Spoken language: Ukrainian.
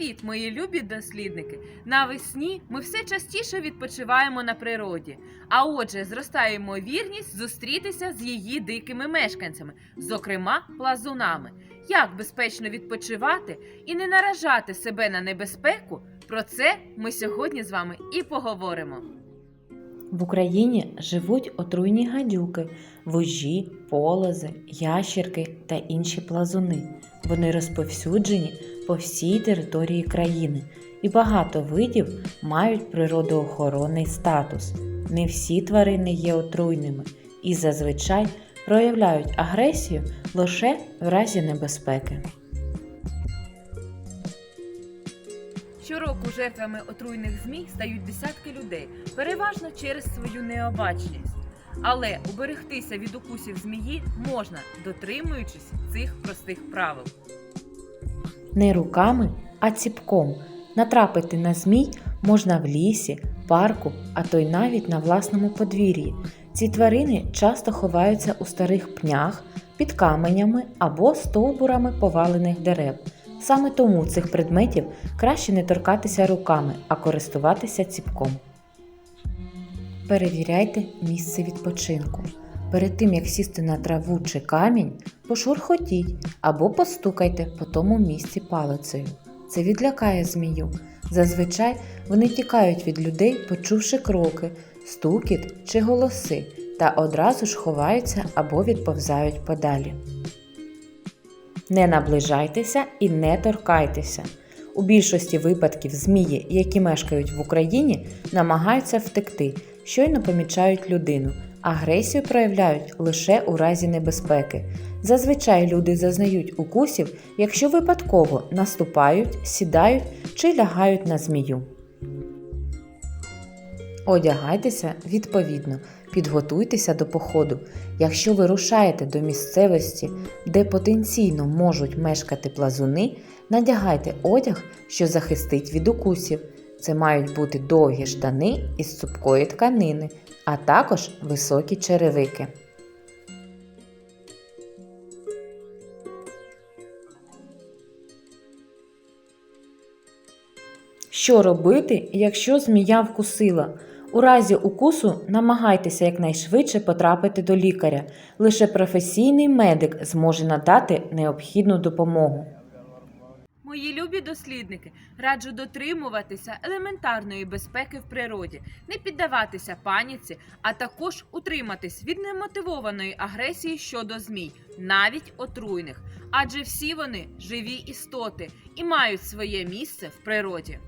Привіт, мої любі дослідники! Навесні ми все частіше відпочиваємо на природі, а отже, зростає ймовірність зустрітися з її дикими мешканцями, зокрема плазунами. Як безпечно відпочивати і не наражати себе на небезпеку? Про це ми сьогодні з вами і поговоримо. В Україні живуть отруйні гадюки, вужі, полози, ящірки та інші плазуни. Вони розповсюджені по всій території країни, і багато видів мають природоохоронний статус. Не всі тварини є отруйними і зазвичай проявляють агресію лише в разі небезпеки. Щороку жертвами отруйних змій стають десятки людей, переважно через свою необачність. Але уберегтися від укусів змії можна, дотримуючись цих простих правил. Не руками, а ціпком. Натрапити на змій можна в лісі, парку, а то й навіть на власному подвір'ї. Ці тварини часто ховаються у старих пнях, під каменями або стовбурами повалених дерев. Саме тому цих предметів краще не торкатися руками, а користуватися ціпком. Перевіряйте місце відпочинку. Перед тим як сісти на траву чи камінь, пошурхотіть або постукайте по тому місці палицею. Це відлякає змію. Зазвичай вони тікають від людей, почувши кроки, стукіт чи голоси, та одразу ж ховаються або відповзають подалі. Не наближайтеся і не торкайтеся. У більшості випадків змії, які мешкають в Україні, намагаються втекти, щойно помічають людину. Агресію проявляють лише у разі небезпеки. Зазвичай люди зазнають укусів, якщо випадково наступають, сідають чи лягають на змію. Одягайтеся відповідно, підготуйтеся до походу. Якщо ви рушаєте до місцевості, де потенційно можуть мешкати плазуни, надягайте одяг, що захистить від укусів. Це мають бути довгі штани із цупкої тканини, а також високі черевики. Що робити, якщо змія вкусила? У разі укусу намагайтеся якнайшвидше потрапити до лікаря. Лише професійний медик зможе надати необхідну допомогу. Мої любі дослідники, раджу дотримуватися елементарної безпеки в природі, не піддаватися паніці, а також утриматись від немотивованої агресії щодо змій, навіть отруйних, адже всі вони живі істоти і мають своє місце в природі.